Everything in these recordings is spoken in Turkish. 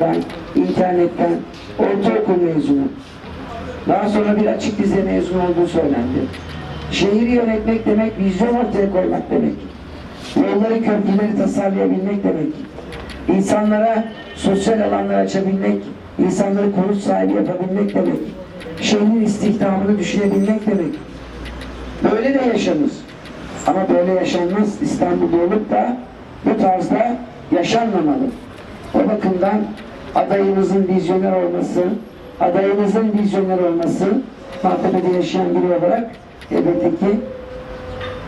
ben internetten ortaokul mezunu. Daha sonra bir açık lise mezunu olduğu söylendi. Şehir yönetmek demek, vizyon ortaya koymak demek. Yolları, köprüleri tasarlayabilmek demek. İnsanlara sosyal alanlar açabilmek, insanları konut sahibi yapabilmek demek. Şehrin istihdamını düşünebilmek demek. Böyle de yaşanır. Ama böyle yaşanmaz. İstanbul'da olup da bu tarzda yaşanmamalı. O bakımdan adayımızın vizyoner olması, adayımızın vizyoner olması, Maltepe'de yaşayan biri olarak elbette ki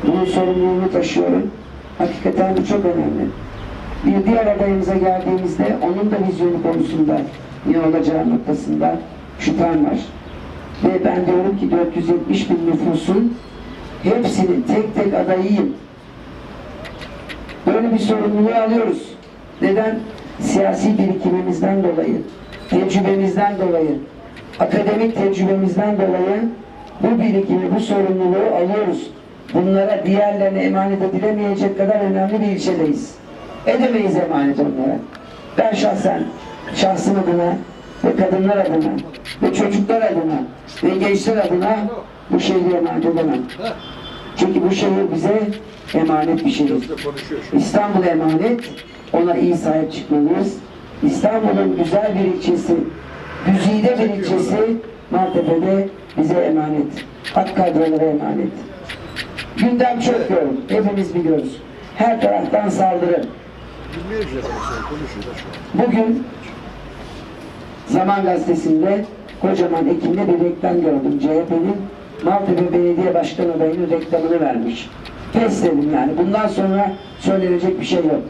bunun sorumluluğunu taşıyorum. Hakikaten bu çok önemli. Bir diğer adayımıza geldiğimizde onun da vizyonu konusunda ne olacağı noktasında şüphem var. Ve ben diyorum ki 470 bin nüfusun hepsinin tek tek adayıyım. Böyle bir sorumluluğu alıyoruz. Neden? Siyasi birikimimizden dolayı, tecrübemizden dolayı, akademik tecrübemizden dolayı bu birikimi, bu sorumluluğu alıyoruz. Bunlara diğerlerine emanet edilemeyecek kadar önemli bir ilçedeyiz. Edemeyiz emanet onlara. Ben şahsen, şahsım adına ve kadınlar adına ve çocuklar adına ve gençler adına bu şehri emanet edemem. Çünkü bu şehir bize emanet bir şehir. İstanbul emanet, ona iyi sahip çıkmalıyız. İstanbul'un güzel bir ilçesi, güzide bir ilçesi Maltepe'de bize emanet. Ak kadrolara emanet. Gündem çok yoğun, hepimiz biliyoruz. Her taraftan saldırı. Bugün Zaman Gazetesi'nde kocaman ekimde bir reklam gördüm. CHP'nin Maltepe Belediye Başkan adayının reklamını vermiş. Pes dedim yani. Bundan sonra söylenecek bir şey yok.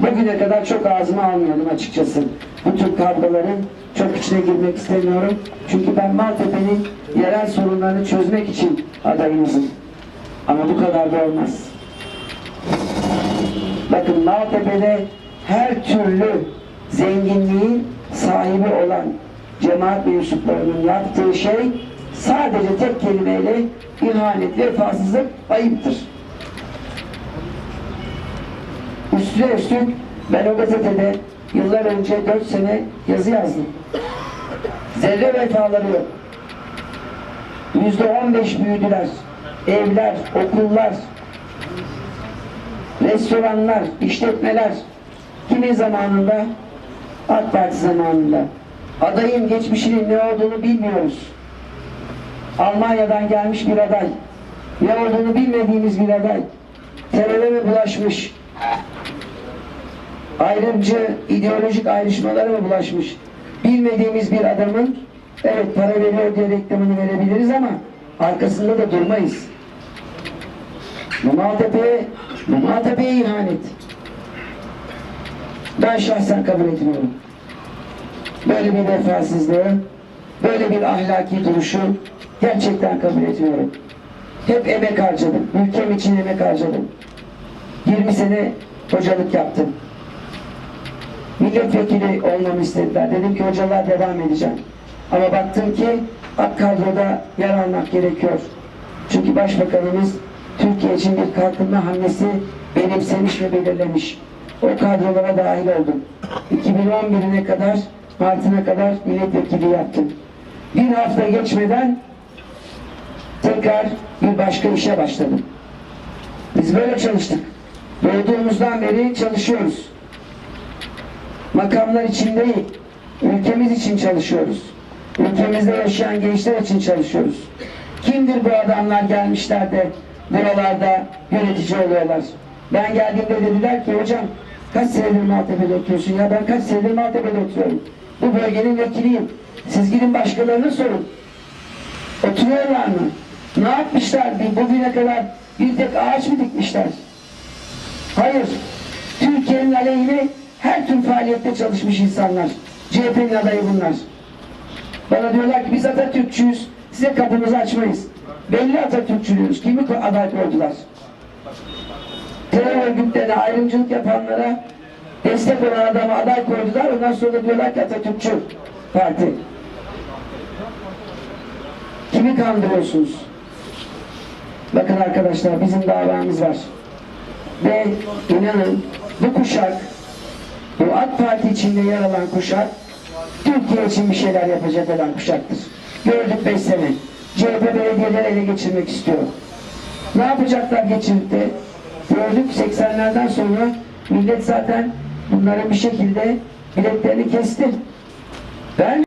Bugüne kadar çok ağzıma almıyordum açıkçası. Bu tür kavgaların çok içine girmek istemiyorum. Çünkü ben Maltepe'nin yerel sorunlarını çözmek için adayımızım. Ama bu kadar da olmaz. Bakın Maltepe'de her türlü zenginliğin sahibi olan cemaat mensuplarının yaptığı şey sadece tek kelimeyle ihanet, vefasızlık, ayıptır. Üstüne üstlük ben o gazetede yıllar önce dört sene yazı yazdım. Zerre vefaları yok. Yüzde on beş büyüdüler. Evler, okullar, restoranlar, işletmeler kimin zamanında? AK Parti zamanında. Adayın geçmişinin ne olduğunu bilmiyoruz. Almanya'dan gelmiş bir aday. Ne olduğunu bilmediğimiz bir aday. Teröre bulaşmış? Ayrımcı, ideolojik ayrışmalara mı bulaşmış? Bilmediğimiz bir adamın evet para veriyor diye reklamını verebiliriz ama arkasında da durmayız. Bu Maltepe'ye ihanet. Ben şahsen kabul etmiyorum. Böyle bir vefasızlığı, böyle bir ahlaki duruşu gerçekten kabul etmiyorum. Hep emek harcadım. Ülkem için emek harcadım. 20 sene hocalık yaptım. Milletvekili olmamı istediler. Dedim ki hocalar devam edeceğim. Ama baktım ki AK kadroda yer almak gerekiyor. Çünkü Başbakanımız Türkiye için bir kalkınma hamlesi benimsemiş ve belirlemiş. O kadrolara dahil oldum. 2011'ine kadar, Mart'ına kadar milletvekili yaptım. Bir hafta geçmeden tekrar bir başka işe başladım. Biz böyle çalıştık. Doğduğumuzdan beri çalışıyoruz. Makamlar için değil, ülkemiz için çalışıyoruz. Ülkemizde yaşayan gençler için çalışıyoruz. Kimdir bu adamlar gelmişler de buralarda yönetici oluyorlar? Ben geldiğimde dediler ki hocam kaç senedir Maltepe'de oturuyorsun ya ben kaç senedir Maltepe'de oturuyorum. Bu bölgenin vekiliyim. Siz gidin başkalarına sorun. Oturuyorlar mı? Ne yapmışlar bugüne kadar bir tek ağaç mı dikmişler? Hayır. Türkiye'nin aleyhine her tür faaliyette çalışmış insanlar. CHP'nin adayı bunlar. Bana diyorlar ki biz Atatürkçüyüz. Size kapımızı açmayız. Belli Atatürkçülüğümüz. Kimi aday koydular? Terör örgütlerine ayrımcılık yapanlara destek olan adamı aday koydular. Ondan sonra diyorlar ki Atatürkçü parti. Kimi kandırıyorsunuz? Bakın arkadaşlar bizim davamız var. Ve inanın bu kuşak Bu AK Parti içinde yer alan kuşak Türkiye için bir şeyler yapacak olan kuşaktır. Gördük 5 sene. CHP belediyeleri ele geçirmek istiyor. Ne yapacaklar geçirip de? Gördük 80'lerden sonra millet zaten bunları bir şekilde biletlerini kesti. Ben